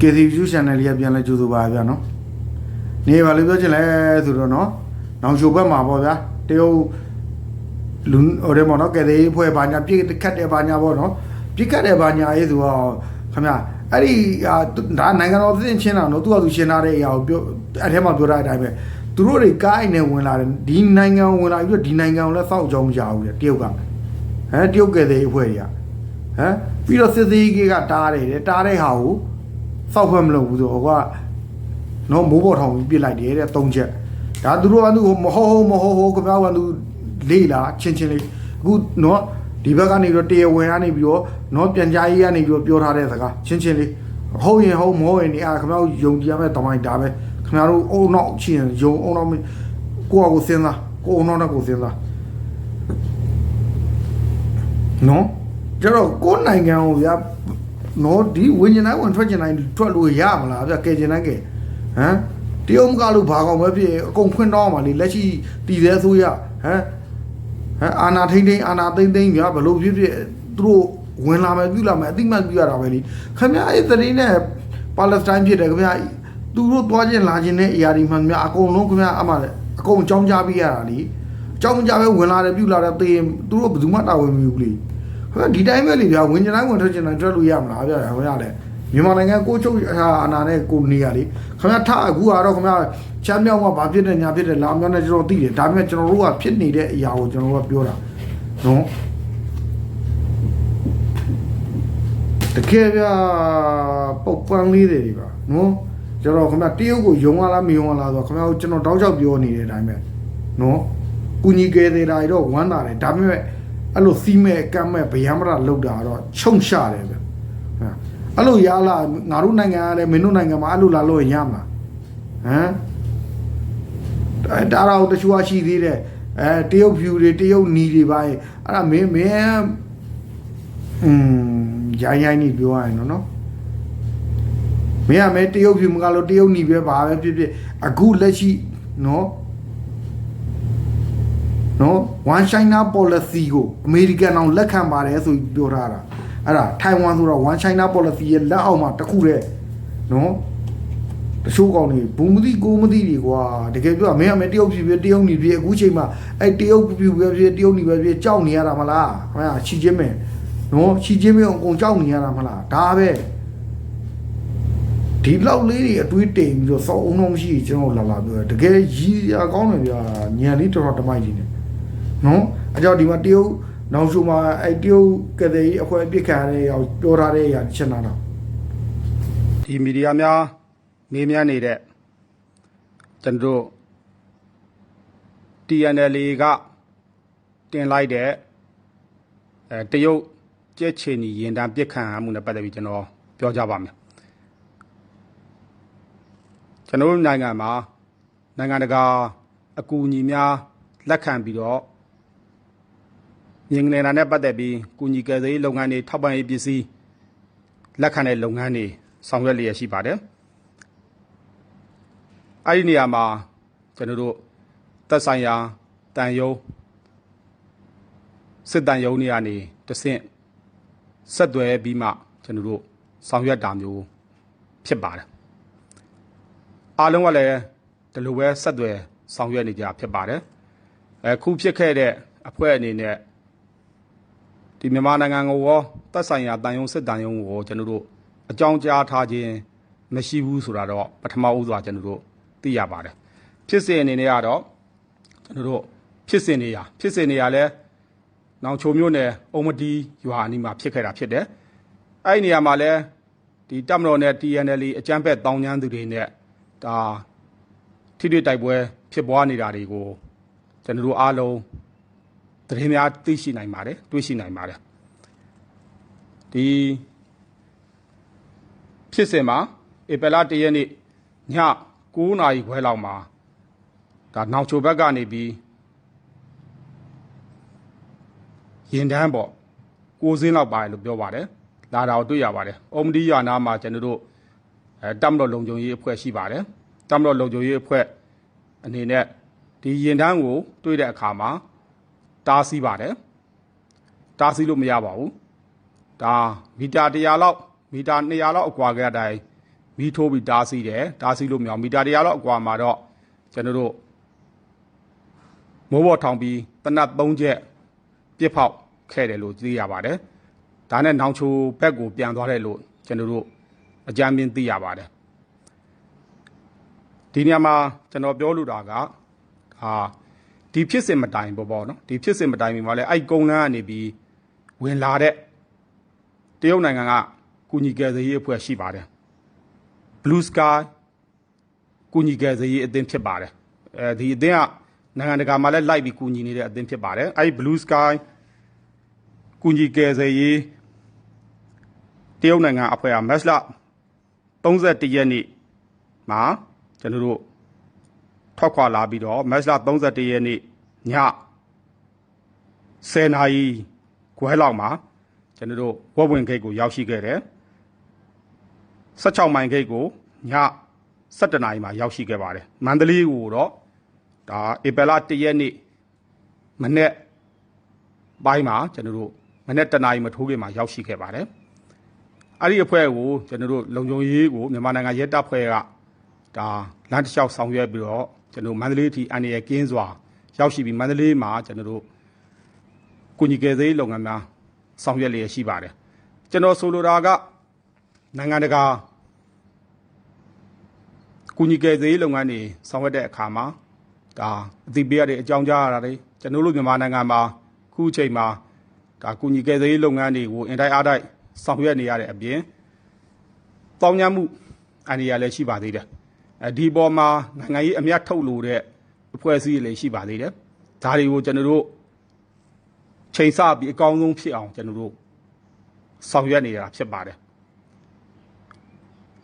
ကေစီယူ channel လေးကပြန်လဲကြိုးဆိုပါဗျာနော်နေပါလို့ပြောချင်လဲဆိုတော့နော်နောင်ချိုဘက်မှာပေါ့ဗျာတရုတ်လူဟိုတဲ့ပေါ့နော်ကဲသေးဖွဲ့ဘာညာပြစ်ခတ်တယ်ဘာညာပေါ့နော်ပြစ်ခတ်တယ်ဘာညာရေးဆိုတော့ခင်ဗျာအဲ့ဒီအာဒါနိုင်ငံတော်သင်ချင်းတာနော်သူကသူရှင်းထားတဲ့အရာကိုပြောအဲ့ထဲမှာပြောထားတဲ့အတိုင်းပဲသူတို့တွေကားအိမ်နဲ့ဝင်လာတယ်ဒီနိုင်ငံကိုဝင်လာပြီးတော့ဒီနိုင်ငံကိုလည်းစောက်ကြောင်းမကြဘူးလေတရုတ်ကဟမ်တရုတ်ကဲသေးအဖွဲ့တွေက ဟမ်ပြီးတော့စစ်သေးကြီးကတားတယ်တဲ့တားတဲ့ဟာကိုစောက်ဖွဲ့မလုပ်ဘူးဆိုတော့ကနော်မိုးပေါ်ထောင်ပြီးပြစ်လိုက်တယ်တဲ့၃ချက်ဒါသူတို့ကသူမဟုတ်ဟုတ်မဟုတ်ဟုတ်ခင်ဗျားကသူလေးလာချင်းချင်းလေးအခုနော်ဒီဘက်ကနေပြီးတော့တရားဝင်ကနေပြီးတော့နော်ပြန်ကြားရေးကနေပြီးတော့ပြောထားတဲ့စကားချင်းချင်းလေးဟုတ်ရင်ဟုတ်မဟုတ်ရင်ဒီအားခင်ဗျားတို့ယုံကြည်ရမယ့်တမိုင်းဒါပဲခင်ဗျားတို့အုံနောက်ချင်းယုံအုံနောက်ကိုယ့်အကိုစဉ်းစားကိုယ်အုံနောက်နဲ့ကိုယ်စဉ်းစားနော် ကျတော့ကိုယ်နိုင်ငံကိုဗျာနော်ဒီဝิญဉာဏ်ဝင်ထွက်ကျင်တိုင်းထွက်လို့ရမလားဗျကဲကျင်တိုင်းကဲဟမ်တရုတ်မကလို့ဘာကောင်ပဲဖြစ်အကုန်ခွင့်တောင်းပါလေလက်ရှိတည်တဲ့အစိုးရဟမ်ဟမ်အာနာထိန်ထိန်အာနာသိမ့်သိမ့်ပြဘလို့ဖြစ်ဖြစ်သူတို့ဝင်လာမယ်ပြုလာမယ်အတိမတ်ပြုရတာပဲလေခင်ဗျားအဲ့သတင်းနဲ့ပါလက်စတိုင်းဖြစ်တယ်ခင်ဗျာသူတို့သွားခြင်းလာခြင်းနဲ့အရာဒီမှန်များအကုန်လုံးခင်ဗျာအမှလည်းအကုန်အကြောင်းကြားပြရတာလေအကြောင်းကြားပဲဝင်လာတယ်ပြုလာတယ်သေရင်သူတို့ဘယ်သူမှတာဝန်မယူဘူးလေဟဲ့ ဒီတိုင်းပဲလေဗျာဝင်ကြတိုင်းဝင်ထွက်ချင်တိုင်းထွက်လို့ရမလားဗျာခင်ဗျာလေမြန်မာနိုင်ငံကိုချုပ်အာနာနဲ့ကိုနေရလေခင်ဗျာထအခုကတော့ခင်ဗျာချမ်းမြောက်မှာဘာဖြစ်တယ်ညာဖြစ်တယ်လာမြောက်နဲ့ကျွန်တော်သိတယ်ဒါပေမဲ့ကျွန်တော်တို့ကဖြစ်နေတဲ့အရာကိုကျွန်တော်တို့ကပြောတာနော်တကယ်ဗျာပုတ်ပန်းလေးတွေပါနော်ကျွန်တော်ခင်ဗျာတရုတ်ကိုယုံရလားမယုံရလားဆိုတော့ခင်ဗျာကိုကျွန်တော်တောက်လျှောက်ပြောနေတဲ့အတိုင်းပဲနော်ကုညီကဲသေးတာတော့ဝမ်းသာတယ်ဒါပေမဲ့ အဲ့လိုစီးမဲ့ကမ်းမဲ့ဗျာမရလောက်တာတော့ချုံရှာတယ်ဗျအဲ့လိုရလာငါတို့နိုင်ငံကလည်းမင်းတို့နိုင်ငံမှာအဲ့လိုလာလို့ရမှာဟမ်အဲဒါတော့တချို့အရှိသေးတယ်အဲတရုတ်ဖြူတွေတရုတ်နီတွေပါရဲ့အဲ့ဒါမင်းမင်းอืมရိုင်းရိုင်းနေပြောရရင်တော့နော်မင်းကမဲတရုတ်ဖြူမကလို့တရုတ်နီပဲပါပဲဖြစ်ဖြစ်အခုလက်ရှိနော် နော် one china policy ကိုအမေရိကန်အောင်လက်ခံပါတယ်ဆိုပြီးပြောထားတာအဲ့ဒါထိုင်ဝမ်ဆိုတော့ one china policy ရဲ့လက်အောက်မှာတစ်ခုတည်းနော်တချို့ကောင်တွေဘူးမသိကိုမသိတွေကွာတကယ်ပြောမင်းအမေတရုတ်ပြည်ပြည်တရုတ်နေပြည်အခုချိန်မှာအဲ့တရုတ်ပြည်ပဲပြည်တရုတ်နေပဲပြည်ကြောက်နေရတာမလားဟဲ့ချီချင်းမင်းနော်ချီချင်းမင်းအကုန်ကြောက်နေရတာမလားဒါပဲဒီလောက်လေးတွေအတွေးတိမ်ပြီးတော့စောက်အောင်တော့မရှိကျွန်တော်လာလာပြောတကယ်ရည်ရကောင်းတယ်ဗျာညံလေးတော်တော်တမိုက်ကြီးနေ နော်အကြောင်းဒီမှာတရုတ်နောက်ရှုမှာအဲတရုတ်ကတဲ့ကြီးအခွဲအပြစ်ခံရတဲ့အောင်ပြောထားတဲ့အရာချက်နာတော့ဒီမီဒီယာများမေးမြန်းနေတဲ့ကျွန်တော်တို့ TNL ကတင်လိုက်တဲ့အဲတရုတ်ကြက်ချီနီရင်တန်းပြစ်ခံရမှုနဲ့ပတ်သက်ပြီးကျွန်တော်ပြောကြပါမယ်ကျွန်တော်တို့နိုင်ငံမှာနိုင်ငံတကာအကူအညီများလက်ခံပြီးတော့ မြင်နေတာနဲ့ပတ်သက်ပြီးကူညီကယ်ဆယ်ရေးလုပ်ငန်းတွေထောက်ပံ့ရေးပစ္စည်းလက်ခံတဲ့လုပ်ငန်းတွေဆောင်ရွက်လျက်ရှိပါတယ်။အဲဒီနေရာမှာကျွန်တော်တို့သက်ဆိုင်ရာတန်ယုံစစ်တန်ယုံတွေကနေတဆင့်ဆက်သွယ်ပြီးမှကျွန်တော်တို့ဆောင်ရွက်တာမျိုးဖြစ်ပါတယ်။အားလုံးကလည်းဒီလိုပဲဆက်သွယ်ဆောင်ရွက်နေကြဖြစ်ပါတယ်။အခုဖြစ်ခဲ့တဲ့အဖွဲ့အနေနဲ့ ဒီမြန်မာနိုင်ငံကိုရောတက်ဆိုင်ရာတန်ယုံစစ်တန်ယုံကိုရောကျွန်တော်တို့အကြောင်းကြားထားခြင်းမရှိဘူးဆိုတာတော့ပထမဦးစွာကျွန်တော်တို့သိရပါတယ်ဖြစ်စဉ်အနေနဲ့ကတော့ကျွန်တော်တို့ဖြစ်စဉ်နေရဖြစ်စဉ်နေရလဲနောင်ချိုမျိုးနယ်အုံမတီရွာအနီးမှာဖြစ်ခဲ့တာဖြစ်တယ်အဲ့ဒီနေရာမှာလဲဒီတပ်မတော်နဲ့ TNL အကြမ်းဖက်တောင်းကျမ်းသူတွေနဲ့ဒါထိတွေ့တိုက်ပွဲဖြစ်ပွားနေတာတွေကိုကျွန်တော်တို့အားလုံး သတင်းများသိရှိနိုင်ပါတယ်တွေးရှိနိုင်ပါတယ်ဒီဖြစ်စဉ်မှာဧပြီလ၁ရက်နေ့ည9နာရီခွဲလောက်မှာဒါနောက်ချိုဘက်ကနေပြီးရင်တန်းပေါ့ကိုစင်းလောက်ပါတယ်လို့ပြောပါတယ်လာတာကိုတွေ့ရပါတယ်အုံမဒီရွာနာမှာကျွန်တော်တို့အဲတမ်တော်လုံခြုံရေးအဖွဲ့ရှိပါတယ်တမ်တော်လုံခြုံရေးအဖွဲ့အနေနဲ့ဒီရင်တန်းကိုတွေ့တဲ့အခါမှာ တားဆီးပါတယ်တားဆီးလို့မရပါဘူးဒါမီတာ100လောက်မီတာ200လောက်အကွာကအတိုင်းမီးထိုးပြီးတားဆီးတယ်တားဆီးလို့မရအောင်မီတာ100လောက်အကွာမှာတော့ကျွန်တော်တို့မိုးဘော်ထောင်ပြီးတနတ်3ချက်ပြစ်ဖောက်ခဲ့တယ်လို့သိရပါတယ်ဒါနဲ့နောင်ချိုဘက်ကိုပြန်သွားတယ်လို့ကျွန်တော်တို့အကြမ်းမြင်သိရပါတယ်ဒီနေရာမှာကျွန်တော်ပြောလိုတာကဟာ ဒီဖြစ်စဉ်မတိုင်ပေါ့ပေါ့နော်ဒီဖြစ်စဉ်မတိုင်မီမှာလဲအဲ့ကုန်းလန်းကနေပြီးဝင်လာတဲ့တရုတ်နိုင်ငံကကုညီကယ်ဆယ်ရေးအဖွဲ့ရှိပါတယ် Blue Sky ကုညီကယ်ဆယ်ရေးအသင်းဖြစ်ပါတယ်အဲဒီအသင်းကနိုင်ငံတကာမှာလည်းလိုက်ပြီးကုညီနေတဲ့အသင်းဖြစ်ပါတယ်အဲ့ဒီ Blue Sky ကုညီကယ်ဆယ်ရေးတရုတ်နိုင်ငံအဖွဲ့ကမက်စလာ31ရက်နေ့မှာကျွန်တော်တို့ထွက်ခွာလာပြီးတော့မက်စလာ31ရက်နေ့ ည10နာရီခွဲလောက်မှာကျွန်တော်တို့ဝက်ဝင်ဂိတ်ကိုရောက်ရှိခဲ့တယ်16မိုင်ဂိတ်ကိုည17နာရီမှာရောက်ရှိခဲ့ပါတယ်မန္တလေးကိုတော့ဒါဧပြီလ1ရက်နေ့မနေ့ပိုင်းမှာကျွန်တော်တို့မနေ့တနာရီမထိုးခင်မှာရောက်ရှိခဲ့ပါတယ်အဲ့ဒီအဖွဲ့ကိုကျွန်တော်တို့လုံခြုံရေးကိုမြန်မာနိုင်ငံရဲတပ်ဖွဲ့ကဒါလမ်းတစ်လျှောက်ဆောင်ရွက်ပြီးတော့ကျွန်တော်တို့မန္တလေးအထိအန်ရကင်းစွာ ရောက်ရှိပြီးမန္တလေးမှာကျွန်တော်တို့ကုညီကယ်ဆယ်ရေးလုပ်ငန်းများဆောင်ရွက်လျက်ရှိပါတယ်ကျွန်တော်ဆိုလိုတာကနိုင်ငံတကာကုညီကယ်ဆယ်ရေးလုပ်ငန်းတွေဆောင်ရွက်တဲ့အခါမှာဒါအသိပေးရတဲ့အကြောင်းကြားရတာတွေကျွန်တော်တို့မြန်မာနိုင်ငံမှာခုအချိန်မှာဒါကုညီကယ်ဆယ်ရေးလုပ်ငန်းတွေကိုအင်တိုင်းအားတိုင်းဆောင်ရွက်နေရတဲ့အပြင်တောင်းညမှုအန္တရာယ်လည်းရှိပါသေးတယ်အဲဒီပေါ်မှာနိုင်ငံရေးအမျက်ထုတ်လို့တဲ့ အဖွဲ့အစည်းတွေလည်းရှိပါသေးတယ်ဒါတွေကိုကျွန်တော်တို့ချိန်ဆပြီးအကောင်းဆုံးဖြစ်အောင်ကျွန်တော်တို့ဆောင်ရွက်နေတာဖြစ်ပါတယ်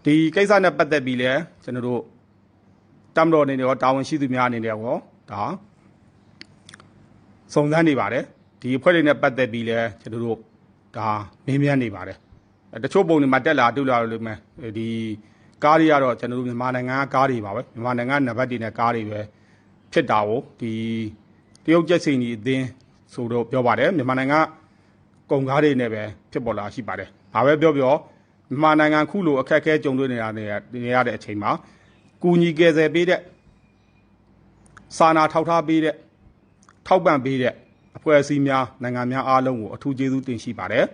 ဒီကိစ္စနဲ့ပတ်သက်ပြီးလဲကျွန်တော်တို့တမ်တော်အနေနဲ့ရောတာဝန်ရှိသူများအနေနဲ့ရောဒါစုံစမ်းနေပါတယ်ဒီအဖွဲ့တွေနဲ့ပတ်သက်ပြီးလဲကျွန်တော်တို့ဒါမင်းမြန်းနေပါတယ်အဲတချို့ပုံတွေမှာတက်လာတွေ့လာလို့မယ်ဒီကားတွေကတော့ကျွန်တော်တို့မြန်မာနိုင်ငံကကားတွေပါပဲမြန်မာနိုင်ငံနံပါတ်တွေနဲ့ကားတွေပဲ ဖြစ်တာကိုဒီတရုတ်ကျက်စိန်ကြီးအသင်းဆိုတော့ပြောပါတယ်မြန်မာနိုင်ငံကုန်ကားတွေနဲ့ပဲဖြစ်ပေါ်လာရှိပါတယ်။ဘာပဲပြောပြောမြန်မာနိုင်ငံခုလိုအခက်အခဲကြုံတွေ့နေတာနေရနေရတဲ့အချိန်မှာကူညီကယ်ဆယ်ပေးတဲ့စာနာထောက်ထားပေးတဲ့ထောက်ပံ့ပေးတဲ့အဖွဲ့အစည်းများနိုင်ငံများအားလုံးကိုအထူးကျေးဇူးတင်ရှိပါတယ်။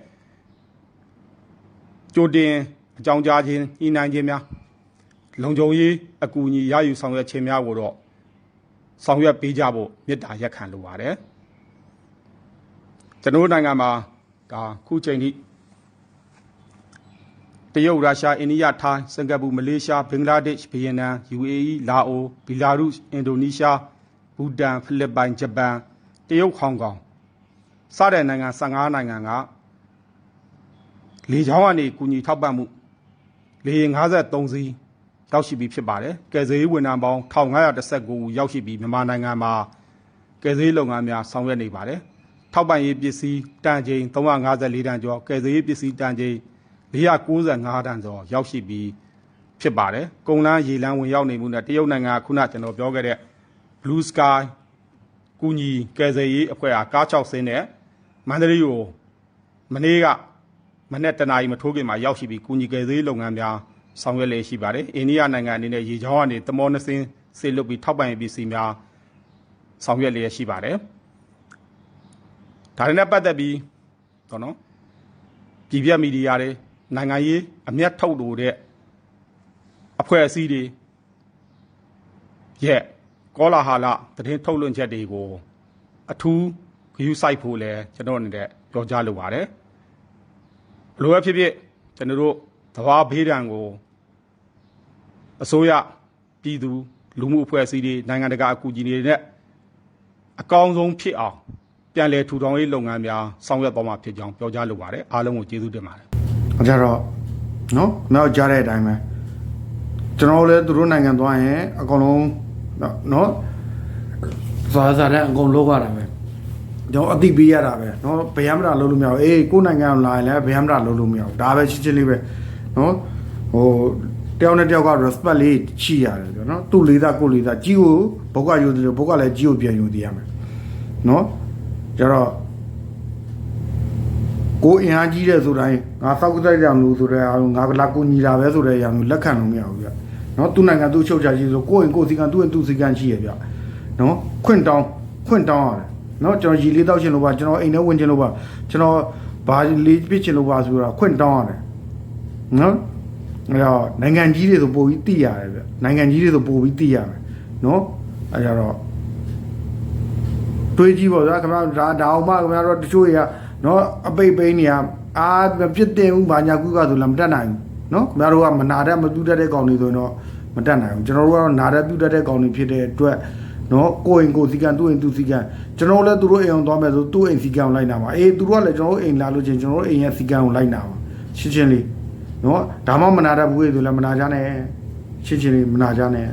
ကြိုတင်အကြောင်းကြားခြင်းဤနိုင်ခြင်းများလုံခြုံရေးအကူအညီရယူဆောင်ရွက်ခြင်းများကိုတော့ ဆောင်ရွက်ပေးကြဖို့မေတ္တာရက်ခံလိုပါတယ်။ကျွန်တော်တို့နိုင်ငံမှာဒါခုချိန်ထိတရုတ်ရုရှားအိန္ဒိယထိုင်းစင်ကာပူမလေးရှားဘင်္ဂလားဒေ့ရှ်ဗီယက်နမ် UAE လာအိုဘီလာရုစ်အင်ဒိုနီးရှားဘူတန်ဖိလစ်ပိုင်ဂျပန်တရုတ်ဟောင်ကောင်စတဲ့နိုင်ငံ15နိုင်ငံကလေကြောင်းကနေကူညီထောက်ပံ့မှုလေယာဉ်53စီး ရောက်ရှိပြီးဖြစ်ပါတယ်ကယ်ဆယ်ရေးဝန်ထမ်းပေါင်း1519ဦးရောက်ရှိပြီးမြန်မာနိုင်ငံမှာကယ်ဆယ်ရေးလုပ်ငန်းများဆောင်ရွက်နေပါတယ်ထောက်ပံ့ရေးပစ္စည်းတန်ချိန်354တန်ကျော်ကယ်ဆယ်ရေးပစ္စည်းတန်ချိန်495တန်ကျော်ရောက်ရှိပြီးဖြစ်ပါတယ်ကုန်းလန်းရေလန်းဝင်ရောက်နေမှုနဲ့တရုတ်နိုင်ငံကခုနကျွန်တော်ပြောခဲ့တဲ့ Blue Sky ကူညီကယ်ဆယ်ရေးအဖွဲ့အားကား6ဆင်းနဲ့မန္တလေးကိုမနေ့ကမနေ့တနာရီမထိုးခင်မှာရောက်ရှိပြီးကူညီကယ်ဆယ်ရေးလုပ်ငန်းများ ဆောင်ရွက်လည်ရှိပါတယ်အိန္ဒိယနိုင်ငံအနေနဲ့ရေချောင်းကနေတမောနှစင်းဆေလွတ်ပြီးထောက်ပံ့ရေးပစ္စည်းများဆောင်ရွက်လည်ရှိပါတယ်ဒါနဲ့ပတ်သက်ပြီးတော့နော်ပြည်ပြမီဒီယာတွေနိုင်ငံရေးအမျက်ထုတ်လို့တဲ့အဖွဲ့အစည်းတွေရဲ့ကောလာဟာလသတင်းထုတ်လွှင့်ချက်တွေကို အထူးဂရုစိုက်ဖို့လဲကျွန်တော်အနေနဲ့ပြောကြားလိုပါတယ်ဘလို့ပဲဖြစ်ဖြစ်ကျွန်တော်တို့သဘာဝဘေးဒဏ်ကို အစိုးရပြည်သူလူမှုအဖွဲ့အစည်းတွေနိုင်ငံတကာအကူအညီတွေနဲ့အကောင်းဆုံးဖြစ်အောင်ပြန်လည်ထူထောင်ရေးလုပ်ငန်းများဆောင်ရွက်သွားမှာဖြစ်ကြောင်းပြောကြားလိုပါတယ်အားလုံးကိုကျေးဇူးတင်ပါတယ်အကြတော့နော်နောက်ကြားတဲ့အတိုင်းပဲကျွန်တော်လည်းသူတို့နိုင်ငံသွားရင်အကုန်လုံးနော်စားစားတဲ့အကုန်လုံးရတာပဲကျွန်တော်အတိပေးရတာပဲနော်ဘယ်ရမတာလုံးလို့မရဘူးအေးကိုယ်နိုင်ငံလာရင်လည်းဘယ်ရမတာလုံးလို့မရဘူးဒါပဲရှင်းရှင်းလေးပဲနော်ဟို တယောက်နဲ့တယောက်က respect လေးရှိရတယ်ပြောနော်သူ့လေးသားကိုယ်လေးသားကြီးကိုဘုတ်ကယူတယ်လို့ဘုတ်ကလည်းကြီးကိုပြန်ယူသေးရမယ်နော်ကျတော့ကိုအင်အားကြီးတဲ့ဆိုတိုင်းငါစောက်ကြိုက်ကြမလို့ဆိုတဲ့အားလုံးငါလာကိုညီတာပဲဆိုတဲ့အရာမျိုးလက်ခံလို့မရဘူးဗျနော်သူ့နိုင်ငံသူ့ချုပ်ချာရှိဆိုကိုယ့်ရင်ကိုယ်စီကံသူ့ရင်သူ့စီကံရှိရဗျနော်ခွင့်တောင်းခွင့်တောင်းရတယ်နော်ကျွန်တော်ရီလေးတောက်ချင်လို့ပါကျွန်တော်အိမ်ထဲဝင်ချင်လို့ပါကျွန်တော်ဘာလေးပြစ်ချင်လို့ပါဆိုတာခွင့်တောင်းရတယ်နော် အဲ့တော့နိုင်ငံကြီးတွေဆိုပို့ပြီးသိရတယ်ဗျနိုင်ငံကြီးတွေဆိုပို့ပြီးသိရမယ်နော်အဲ့ကြတော့တွေးကြည့်ပါဗျာခင်ဗျားဒါဒါအောင်မှခင်ဗျားတို့တချို့တွေကနော်အပိတ်ပိန်းနေရအာမပြစ်တင်ဘူးဘာညာကူကဆိုလည်းမတက်နိုင်ဘူးနော်ခင်ဗျားတို့ကမနာတတ်မတူတတ်တဲ့ကောင်တွေဆိုရင်တော့မတက်နိုင်ဘူးကျွန်တော်တို့ကတော့နာတတ်တူတတ်တဲ့ကောင်တွေဖြစ်တဲ့အတွက်နော်ကိုယ်ရင်ကိုယ်စီကံသူ့ရင်သူ့စီကံကျွန်တော်လည်းသူတို့အိမ်အောင်သွားမယ်ဆိုသူ့အိမ်စီကံကိုလိုက်နာပါအေးသူတို့ကလည်းကျွန်တော်တို့အိမ်လာလို့ချင်းကျွန်တော်တို့အိမ်ရဲ့စီကံကိုလိုက်နာပါရှင်းရှင်းလေး နော်ဒါမှမနာတတ်ဘူးလေဆိုလည်းမနာကြနဲ့ရှင်းရှင်းလေးမနာကြနဲ့